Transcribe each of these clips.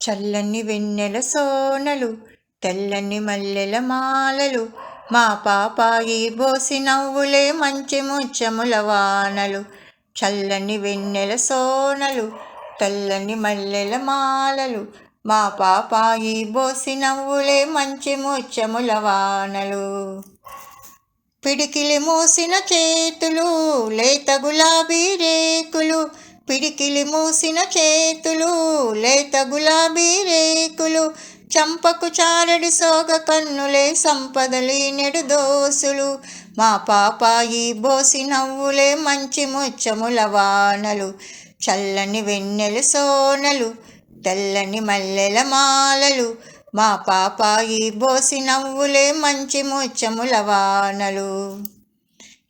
చల్లని వెన్నెల సోనలు తెల్లని మల్లెల మాలలు మా పాపాయి బోసి నవ్వులే మంచి ముచ్చముల వానలు. చల్లని వెన్నెల సోనలు తెల్లని మల్లెల మాలలు మా పాపాయి బోసి నవ్వులే మంచి ముచ్చముల వానలు. పిడికిలి మూసిన చేతులు లేత గులాబీ రేకులు పిడికిలి మూసిన చేతులు లేత గులాబీ రేకులు చంపకు చారడి సోగ కన్నులే సంపదలీనెడు దోసులు. మా పాపాయి బోసి నవ్వులే మంచి ముచ్చముల వానలు చల్లని వెన్నెల సోనలు తెల్లని మల్లెల మాలలు. మా పాపాయి బోసి నవ్వులే మంచి ముచ్చముల వానలు.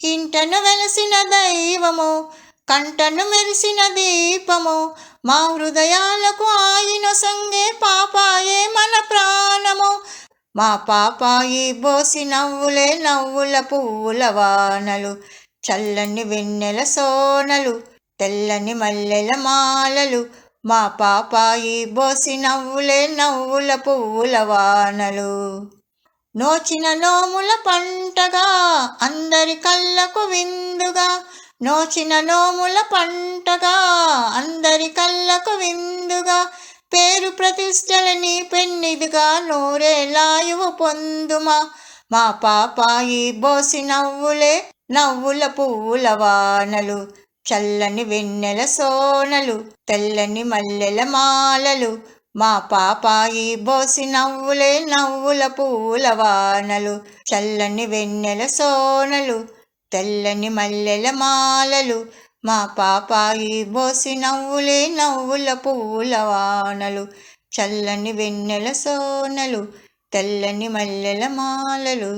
ఇంటను వెలసిన దైవము కంటను మెరిసిన దీపము మా హృదయాలకు ఆయన సంగే పాపాయే మన ప్రాణము. మా పాపాయి బోసి నవ్వులే నవ్వుల పువ్వుల వానలు చల్లని వెన్నెల సోనలు తెల్లని మల్లెల మాలలు. మా పాపాయి బోసి నవ్వులే నవ్వుల పువ్వుల వానలు. నోచిన నోముల పంటగా అందరి కళ్ళకు విందుగా నోచిన నోముల పంటగా అందరి కళ్ళకు విందుగా పేరు ప్రతిష్టలని పెన్నిదిగా నూరేలాయువు పొందుమా. మా పాపాయి బోసి నవ్వులే నవ్వుల పువ్వుల వానలు చల్లని వెన్నెల సోనలు తెల్లని మల్లెల మాలలు. మా పాపాయి బోసి నవ్వులే నవ్వుల పువ్వుల వానలు చల్లని వెన్నెల సోనలు. తెల్లని మల్లెల మాలలు మా పాపాయి బోసి నవ్వులే నవ్వుల పువ్వుల వానలు. చల్లని వెన్నెల సోనలు తెల్లని మల్లెల మాలలు